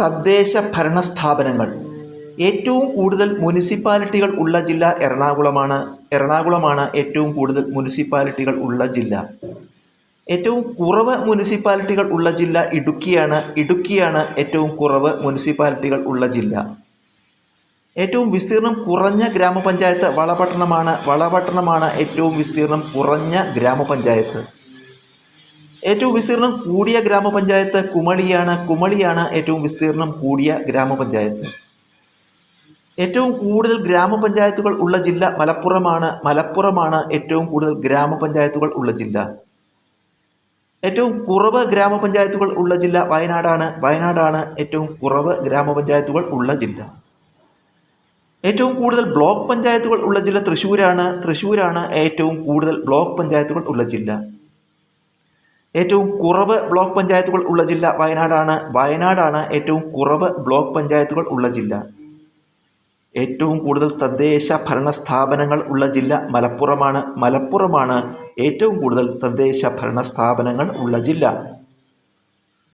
തദ്ദേശ ഭരണ സ്ഥാപനങ്ങൾ ഏറ്റവും കൂടുതൽ മുനിസിപ്പാലിറ്റികൾ ഉള്ള ജില്ല എറണാകുളമാണ്. എറണാകുളമാണ് ഏറ്റവും കൂടുതൽ മുനിസിപ്പാലിറ്റികൾ ഉള്ള ജില്ല. ഏറ്റവും കുറവ് മുനിസിപ്പാലിറ്റികൾ ഉള്ള ജില്ല ഇടുക്കിയാണ്. ഇടുക്കിയാണ് ഏറ്റവും കുറവ് മുനിസിപ്പാലിറ്റികൾ ഉള്ള ജില്ല. ഏറ്റവും വിസ്തീർണം കുറഞ്ഞ ഗ്രാമപഞ്ചായത്ത് വളപട്ടണമാണ്. വളപട്ടണമാണ് ഏറ്റവും വിസ്തീർണം കുറഞ്ഞ ഗ്രാമപഞ്ചായത്ത്. ഏറ്റവും വിസ്തീർണം കൂടിയ ഗ്രാമപഞ്ചായത്ത് കുമളിയാണ്. കുമളിയാണ് ഏറ്റവും വിസ്തീർണം കൂടിയ ഗ്രാമപഞ്ചായത്ത്. ഏറ്റവും കൂടുതൽ ഗ്രാമപഞ്ചായത്തുകൾ ഉള്ള ജില്ല മലപ്പുറമാണ്. മലപ്പുറമാണ് ഏറ്റവും കൂടുതൽ ഗ്രാമപഞ്ചായത്തുകൾ ഉള്ള ജില്ല. ഏറ്റവും കുറവ് ഗ്രാമപഞ്ചായത്തുകൾ ഉള്ള ജില്ല വയനാടാണ്. വയനാടാണ് ഏറ്റവും കുറവ് ഗ്രാമപഞ്ചായത്തുകൾ ഉള്ള ജില്ല. ഏറ്റവും കൂടുതൽ ബ്ലോക്ക് പഞ്ചായത്തുകൾ ഉള്ള ജില്ല തൃശ്ശൂരാണ്. തൃശ്ശൂരാണ് ഏറ്റവും കൂടുതൽ ബ്ലോക്ക് പഞ്ചായത്തുകൾ ഉള്ള ജില്ല. ഏറ്റവും കുറവ് ബ്ലോക്ക് പഞ്ചായത്തുകൾ ഉള്ള ജില്ല വയനാടാണ്. വയനാടാണ് ഏറ്റവും കുറവ് ബ്ലോക്ക് പഞ്ചായത്തുകൾ ഉള്ള ജില്ല. ഏറ്റവും കൂടുതൽ തദ്ദേശ ഭരണ സ്ഥാപനങ്ങൾ ഉള്ള ജില്ല മലപ്പുറമാണ്. മലപ്പുറമാണ് ഏറ്റവും കൂടുതൽ തദ്ദേശ ഭരണ സ്ഥാപനങ്ങൾ ഉള്ള ജില്ല.